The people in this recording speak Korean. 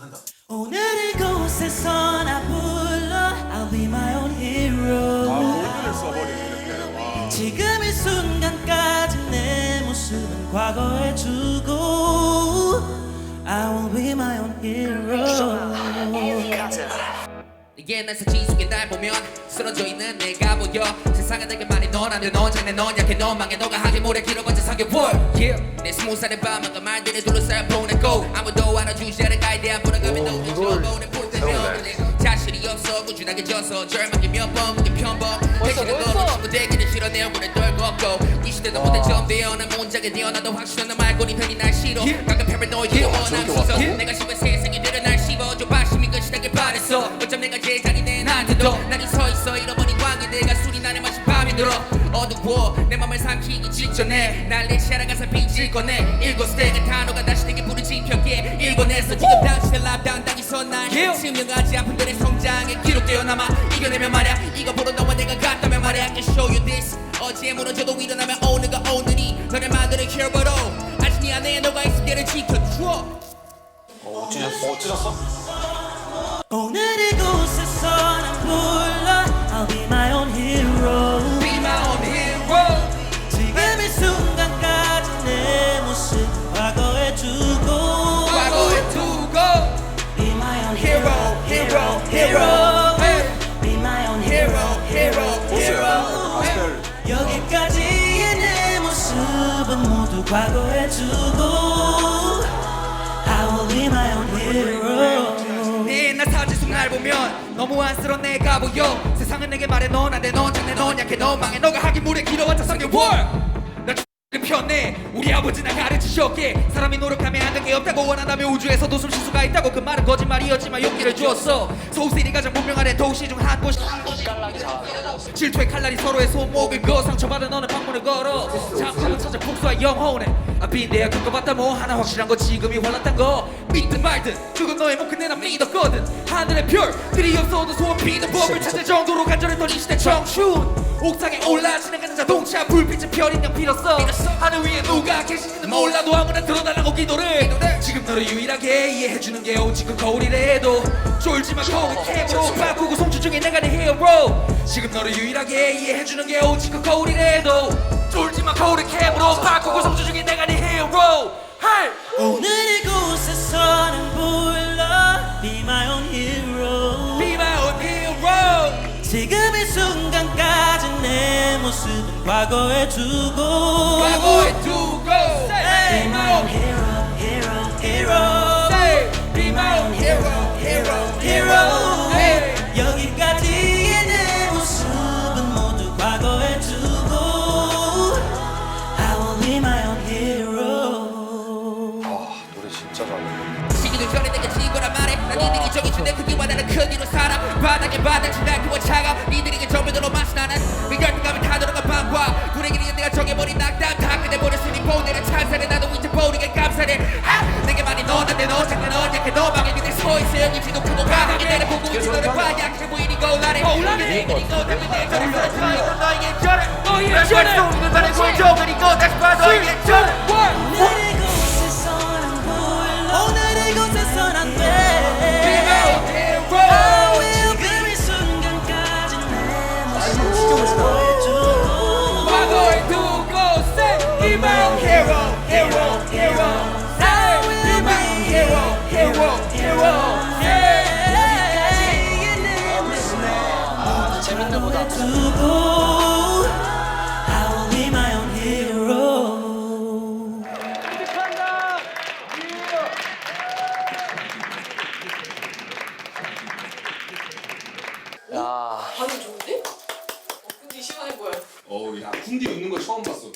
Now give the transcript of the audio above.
한다. 오늘 이곳에서 나 불러. I'll be my own 아 hero 골드를 써버리네 이렇게. 와. 지금 이 순간까지 내 모습은 과거에 두고. I will be my own hero 이게 난 사진 속에 날 보면 쓰러져 있는 내가 보여. 세상은 내게 말해 넌 안돼 넌 장난 넌 약해. 넌 망해 너가 하길 모래 길어봤자 사겨볼 yeah. 내 스무 살의 밤마가 말들에 둘러싸여 보내고 아무도 알아주지 않은 가에 대한 불안감에 너무 잊어보내 볼 때면 자신이 없어. 꾸준하게 져서 절망이 몇번 무게 편법. 대신에 너는 전부 되기는 싫어 내 얼굴에 떨궜고. 이 시대도 못해 전배어 난 문장에 뛰어나도 확실한 너 말고 네 편이 날 싫어. 가끔 패러노이드가 원한 시선 내가 씹은 세상이 들여 날 씹어줘. 바심이 끝이라길 바랬어. 어쩜 내가 제자리네 나한테도. 나는 서있어. 잃어버린 광기 내가 술이 나는 마신 밤이 들어. 어두워 내 맘을 삼키기 직전에 날내 사랑가서 빚을 꺼내 성장에 기록되어 남아 이겨내면 말야. 이거 보러 너와 내가 같다면 말야. I can show you this. 어제 무너져도 일어나면 오늘가 오늘이 너를 만드는 히어로로. 아직 네 안에 너가 있을 때를 지켜줘 어. 찢었어. 어 찢었어. 오늘 모두 과거에 두고 I will be my own hero. 내나 사진 속날 보면 너무 안쓰러운 내가 보여. 세상은 내게 말해 넌 안돼 넌 장래 넌 약해 넌 망해. 너가 하기 나 X는 편해 우리 가르치셨기에 사람이 노력하면 안 되는 게 없다고 원한다면 우주에서도 숨쉴 수가 있다고 그 말은 거짓말이었지만 용기를 주었어. 소우세이 가장 분명하네. 도시 중 한 곳이 질투의 칼날이 서로의 손목을 그어 상처받은 너는 방문을 걸어. 잠깐만 찾아 복수와 영혼에. 앞이 내가 겪어봤다 뭐 하나 확실한 거 지금이 화났단 거. 믿든 말든 그건 너의 목 근데 난 믿었거든. 하늘의 별들이 없어도 소원 비는 법을 찾을 정도로 간절했던 이 시대 청춘 옥상에 올라 지나가는 자동차 불빛은 별인형 빌었어. 하늘 위에 누가 계신지는 몰라도 아무나 들어달라고 기도를 지금 너를 유일하게 이해해주는 게 오직 그 거울이래도. 쫄지마 거울 템으로 바꾸고 송출 중에 내가 네 히어로 지금 너를 유일하게 이해해주는 게 오직 그 거울이래도. 쫄지마 거울의 캠으로 바꾸고 송출 중에 내가 네 히어로 할! 오늘 이곳에서 난 과거에 두고 과거에 두고 Be Be my own hero, hero, hero Say, Be my own hero, hero, hero Hey. 여기까지의 내 모습은 모두 과거에 두고 I will be my own hero 아 노래 진짜 잘해. 시기도 전에 내가 지거란 말해 난 니들이 정해준 내 크기와 나는 크기로 살아 바닥에 바닥 날기와 차가 니들에게 전부들로 맛이 그리고 담배 내 저를 서서 있는 너에게 전해 너에게 전해 쏘는 말에 굴죠 그리고 다시 봐 너에게 전해 오늘 재밌는 보다 두고 I will be my own hero 반응 좋은데? 어, 근데 시원해 보여. 어우 야 쿵디 웃는 거 처음 봤어.